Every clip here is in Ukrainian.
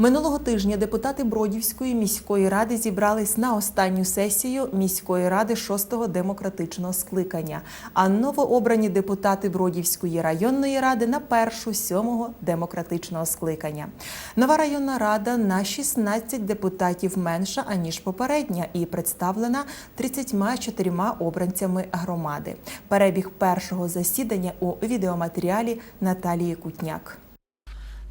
Минулого тижня депутати Бродівської міської ради зібрались на останню сесію міської ради 6-го демократичного скликання. А новообрані депутати Бродівської районної ради на першу 7-го демократичного скликання. Нова районна рада на 16 депутатів менша аніж попередня і представлена 34 обранцями громади. Перебіг першого засідання у відеоматеріалі Наталії Кутняк.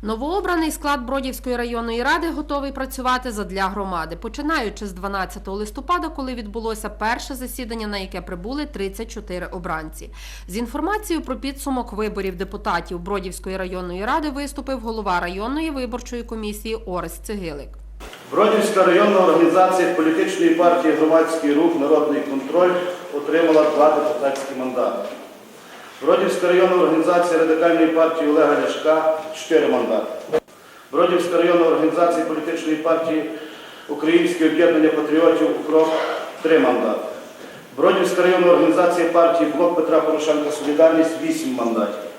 Новообраний склад Бродівської районної ради готовий працювати задля громади, починаючи з 12 листопада, коли відбулося перше засідання, на яке прибули 34 обранці. З інформацією про підсумок виборів депутатів Бродівської районної ради виступив голова районної виборчої комісії Орес Цегилик. Бродівська районна організація політичної партії Громадський рух Народний контроль отримала два депутатські мандати. Бродівська районна організація Радикальної партії Олега Ляшка 4 мандати. Бродівська районна організація політичної партії Українське об'єднання патріотів УКРОП 3 мандати. Бродівська районна організація партії Блок Петра Порошенка Солідарність 8 мандатів.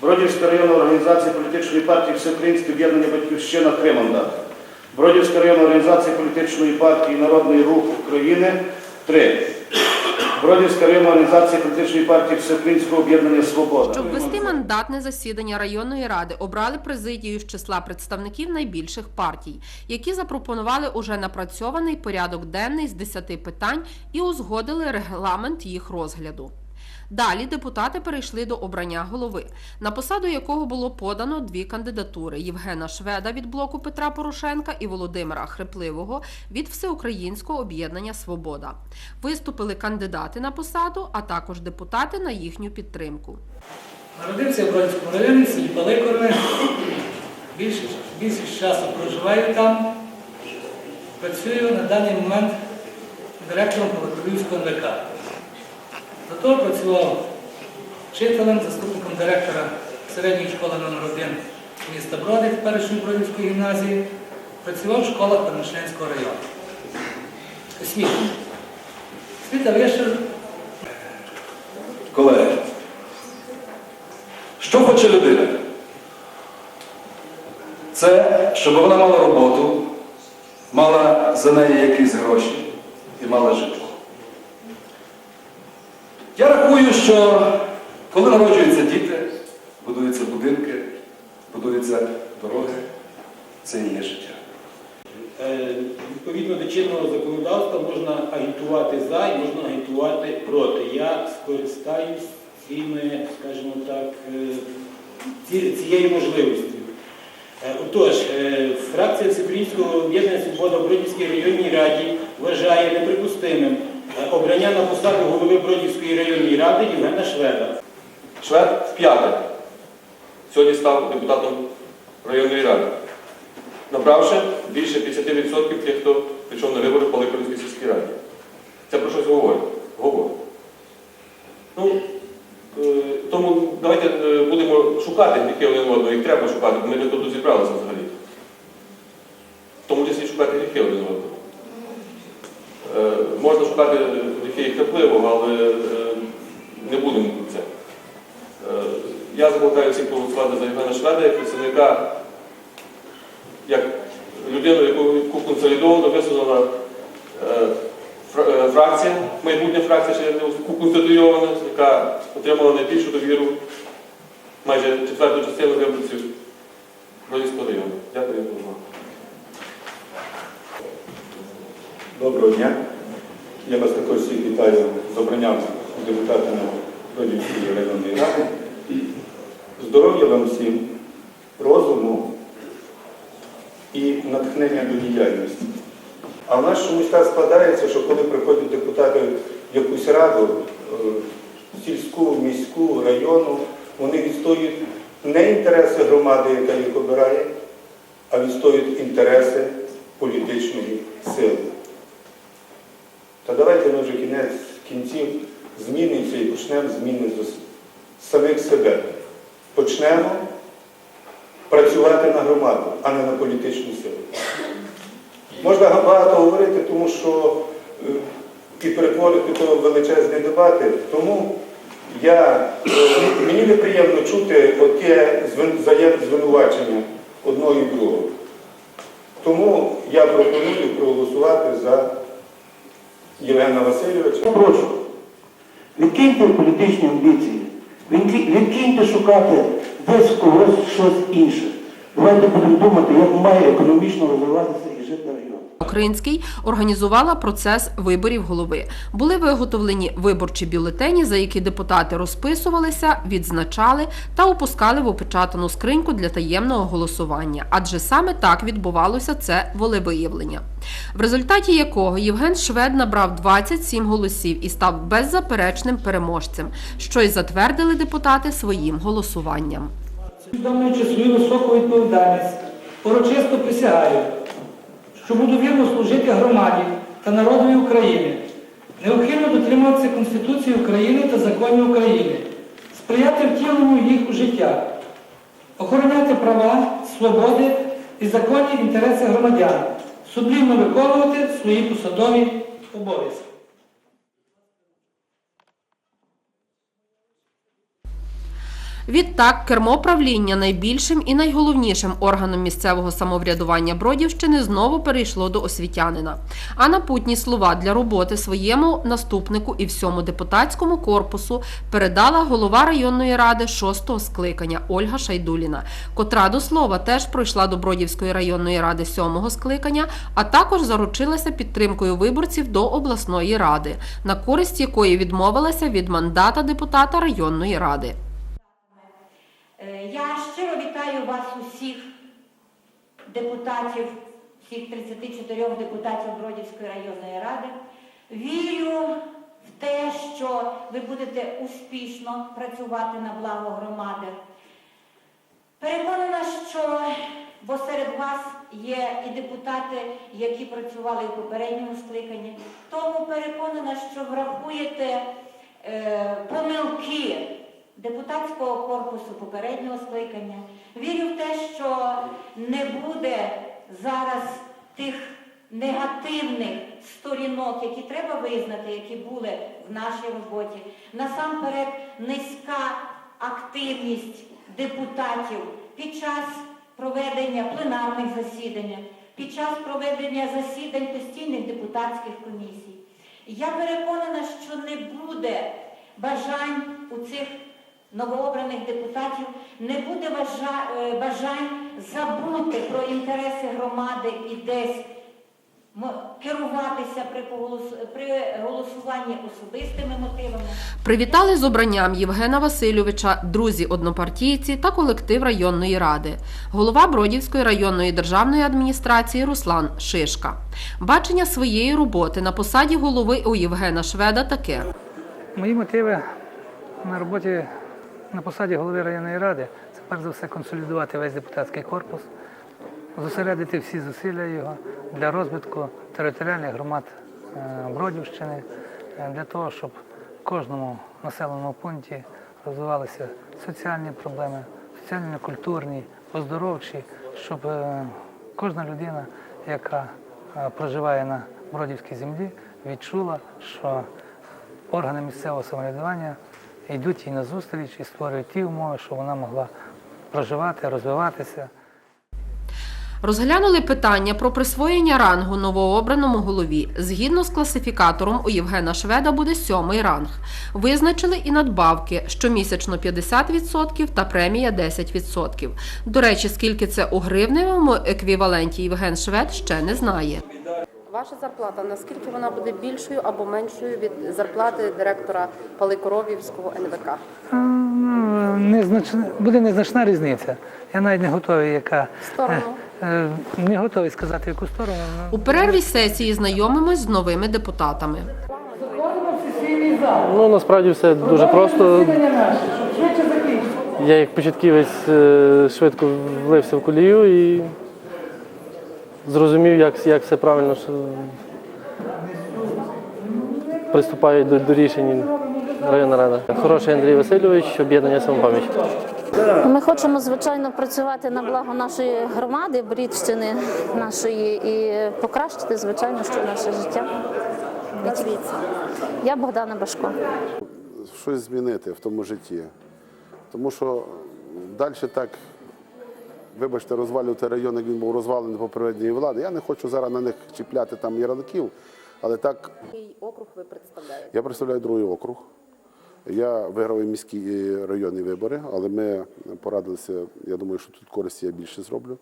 Бродівська районна організація політичної партії Всеукраїнське об'єднання Батьківщина 3 мандати. Бродівська районна організація політичної партії Народний рух України 3. Бродівська районна організація політичної партії Всеукраїнського об'єднання Свобода. Щоб вести мандатне засідання районної ради, обрали президію з числа представників найбільших партій, які запропонували уже напрацьований порядок денний з 10 питань і узгодили регламент їх розгляду. Далі депутати перейшли до обрання голови, на посаду якого було подано дві кандидатури: Євгена Шведа від блоку Петра Порошенка і Володимира Хрипливого від Всеукраїнського об'єднання Свобода. Виступили кандидати на посаду, а також депутати на їхню підтримку. Народився в Бродівському районі, селі Паликорове. Більшість, більшість часу проживаю там. Працюю на даний момент директором Паликорівського НВК. До того працював вчителем, заступником директора середньої школи номер 1 міста Бродів, першої Бродівської гімназії. Працював в школах Перемишленського району. Освіта. Освіта вища Колеги, що хоче людина? Це, щоб вона мала роботу, мала за неї якісь гроші і мала житло. Я рахую, що коли народжуються діти, будуються будинки, будуються дороги, це і є життя. Е, Відповідно до чинного законодавства можна агітувати за і можна агітувати проти. Я скористаюсь цими, скажімо так, е, цією можливістю. Е, Отож, фракція Всеукраїнського об'єднання Свобода в Бродівській районній раді вважає неприпустимим обрання на посаду голови Бродівської районної ради Євгена Шведа. Швед п'ятий. Сьогодні став депутатом районної ради, набравши більше 50% тих, хто прийшов на вибори в Паликорівській сільській раді. Це про щось говорить. Говорить. Ну, е, тому давайте е, будемо шукати гріхи один одного, їх треба шукати, бо ми не тут зібралися взагалі. В тому числі шукати гріхи Можна шукати гріхи і храпливого, але е, не будемо це. Е, Я закликаю всіх проголосувати за Євгена Шведа як представника, як людину, яку, яку консолідовано висунула е, е, фракція, майбутня фракція ще не конституйована, яка отримала найбільшу довіру майже четверту частину виборців Бродівського району. Дякую за увагу. Доброго дня. Я вас також всіх вітаю з обранням депутата на Бродівської районної ради. Здоров'я вам всім, розуму і натхнення до діяльності. А в нас чомусь так складається, що коли приходять депутати в якусь раду, е, сільську, міську, району, вони відстоюють не інтереси громади, яка їх обирає, а відстоюють інтереси політичної сили. Та давайте ми вже кінець кінців змінимося і почнемо зміни з самих себе. Почнемо працювати на громаду, а не на політичну силу. Можна багато говорити, тому що е, і перетворити то величезні дебати. Тому я, е, мені неприємно чути оте звинувачення одного і другого. Тому я пропоную проголосувати за Євгена Васильовича. Прошу, відкиньте політичні амбіції, відкиньте шукати десь когось щось інше. Давайте будемо думати, як має економічно розвиватися і жити район. Український організувала процес виборів голови. Були виготовлені виборчі бюлетені, за які депутати розписувалися, відзначали та опускали в опечатану скриньку для таємного голосування. Адже саме так відбувалося це волевиявлення, в результаті якого Євген Швед набрав 27 голосів і став беззаперечним переможцем, що й затвердили депутати своїм голосуванням. Усвідомлюючи свою високу відповідальність, урочисто присягаю, що буду вірно служити громаді та народові України, необхідно дотримуватися Конституції України та законів України, сприяти втіленню їх у життя, охороняти права, свободи і законні інтереси громадян, сумлінно виконувати свої посадові обов'язки. Відтак, кермо правління найбільшим і найголовнішим органом місцевого самоврядування Бродівщини знову перейшло до освітянина. А напутні слова для роботи своєму наступнику і всьому депутатському корпусу передала голова районної ради шостого скликання Ольга Шайдуліна, котра до слова теж пройшла до Бродівської районної ради сьомого скликання, а також заручилася підтримкою виборців до обласної ради, на користь якої відмовилася від мандата депутата районної ради. Е, Я щиро вітаю вас усіх депутатів, всіх 34 депутатів Бродівської районної ради. Вірю в те, що ви будете успішно працювати на благо громади. Переконана, що бо серед вас є і депутати, які працювали у попередньому скликанні, тому переконана, що врахуєте е, помилки депутатського корпусу попереднього скликання. Вірю в те, що не буде зараз тих негативних сторінок, які треба визнати, які були в нашій роботі. Насамперед, низька активність депутатів під час проведення пленарних засідань, під час проведення засідань постійних депутатських комісій. Я переконана, що не буде бажань у цих новообраних депутатів, не буде важа- е, бажань забути про інтереси громади і десь керуватися при, голосуванні особистими мотивами. Привітали з обранням Євгена Васильовича, друзі однопартійці та колектив районної ради, голова Бродівської районної державної адміністрації Руслан Шишка. Бачення своєї роботи на посаді голови у Євгена Шведа таке. Мої мотиви на роботі на посаді голови районної ради це перш за все консолідувати весь депутатський корпус, зосередити всі зусилля його для розвитку територіальних громад е, Бродівщини, е, для того, щоб в кожному населеному пункті розвивалися соціальні проблеми, соціально-культурні, оздоровчі, щоб е, кожна людина, яка проживає на Бродівській землі, відчула, що органи місцевого самоврядування йдуть їй на зустріч і створюють ті умови, щоб вона могла проживати, розвиватися. Розглянули питання про присвоєння рангу новообраному голові. Згідно з класифікатором, у Євгена Шведа буде сьомий ранг. Визначили і надбавки щомісячно 50% та премія 10%. До речі, скільки це у гривневому еквіваленті Євген Швед ще не знає. Ваша зарплата, наскільки вона буде більшою або меншою від зарплати директора Паликоровівського НВК? Ну, незначна, буде незначна різниця. Я навіть не готовий, яка Сторону. е, е, не готовий сказати, яку сторону. ну. У перерві сесії знайомимось з новими депутатами. Ну насправді все дуже просто. Я як початківець е, швидко влився в колію і зрозумів, як, як все правильно що приступає до, до рішень районна рада. Хороший Андрій Васильович, об'єднання самопам'ять. Ми хочемо, звичайно, працювати на благо нашої громади, Брідщини нашої, і покращити, звичайно, що наше життя. Я Богдана Башко. щось змінити в тому житті. Тому що далі так вибачте, розвалювати район, як він був розвалений по проведенні влади. Я не хочу зараз на них чіпляти там ярликів, але так Який округ ви представляєте? я представляю другий округ. Я виграв і міські і районні вибори, але ми порадилися. Я думаю, що тут користі я більше зроблю.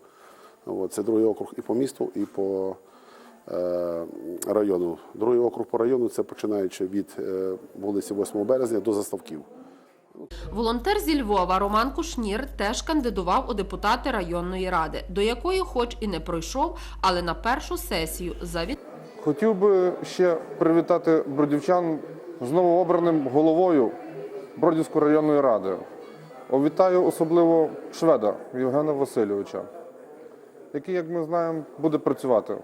От, це другий округ і по місту, і по е, району. Другий округ по району це починаючи від е, вулиці 8 березня до заставків. Волонтер зі Львова Роман Кушнір теж кандидував у депутати районної ради, до якої, хоч і не пройшов, але на першу сесію завітав. Хотів би ще привітати бродівчан з новообраним головою Бродівської районної ради. Вітаю особливо шведа Євгена Васильовича, який, як ми знаємо, буде працювати.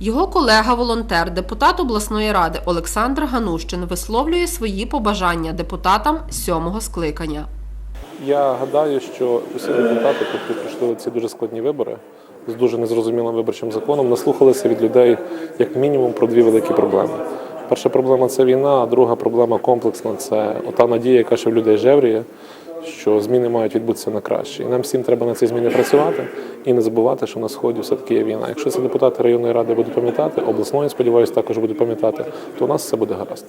Його колега-волонтер, депутат обласної ради Олександр Ганущин висловлює свої побажання депутатам сьомого скликання. Я гадаю, що усі депутати, які пройшли ці дуже складні вибори з дуже незрозумілим виборчим законом, наслухалися від людей як мінімум про дві великі проблеми. Перша проблема це війна, а друга проблема комплексна це ота надія, яка ще в людей жевріє, що зміни мають відбутися на краще. І нам всім треба на ці зміни працювати і не забувати, що на сході все-таки є війна. Якщо ці депутати районної ради будуть пам'ятати, обласної, сподіваюся, також будуть пам'ятати, то у нас все буде гаразд.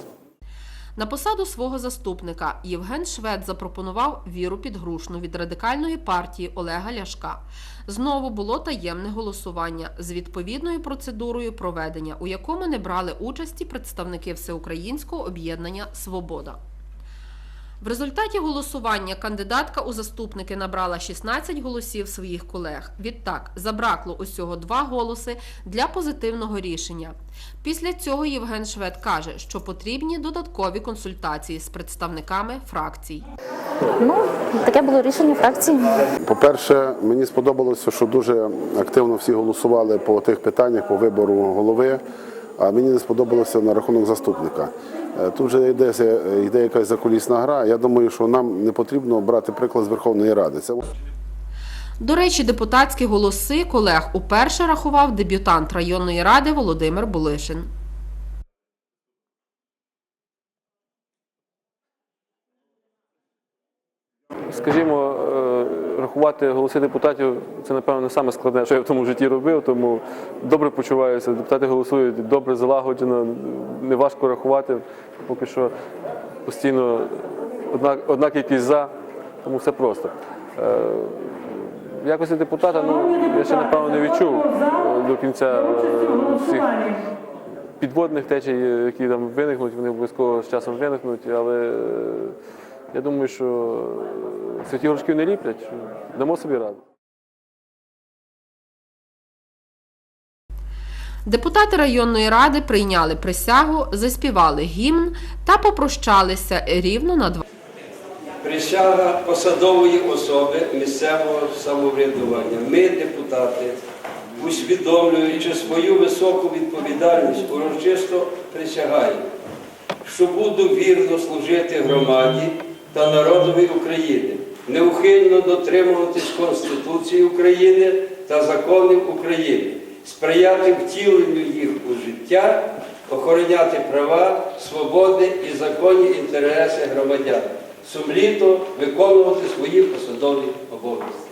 На посаду свого заступника Євген Швед запропонував Віру Підгрушну від радикальної партії Олега Ляшка. Знову було таємне голосування з відповідною процедурою проведення, у якому не брали участі представники Всеукраїнського об'єднання Свобода. В результаті голосування кандидатка у заступники набрала 16 голосів своїх колег. Відтак забракло усього два голоси для позитивного рішення. Після цього Євген Швед каже, що потрібні додаткові консультації з представниками фракцій. Ну, таке було рішення фракції. По-перше, мені сподобалося, що дуже активно всі голосували по тих питаннях по вибору голови. А мені не сподобалося на рахунок заступника. Е, Тут вже йде, йде якась закулісна гра. Я думаю, що нам не потрібно брати приклад з Верховної Ради. Це До речі, депутатські голоси колег уперше рахував дебютант районної ради Володимир Булишин. Скажімо, рахувати голоси депутатів це, напевно, саме складне, що я в тому житті робив, тому добре почуваюся. Депутати голосують добре, залагоджено, неважко рахувати. Поки що постійно одна, одна кількість за, тому все просто. Е, В якості депутата ну, я ще, напевно, не відчув е, до кінця е, всіх підводних течій, які там виникнуть, вони обов'язково з часом виникнуть, але е, я думаю, що святі горшків не ліплять, дамо собі раду. Депутати районної ради прийняли присягу, заспівали гімн та попрощалися рівно на два. Присяга посадової особи місцевого самоврядування. Ми, депутати, усвідомлюючи свою високу відповідальність, урочисто присягаємо, що буду вірно служити громаді та народові України, неухильно дотримуватись Конституції України та законів України, сприяти втіленню їх у життя, охороняти права, свободи і законні інтереси громадян, сумліто виконувати свої посадові обов'язки.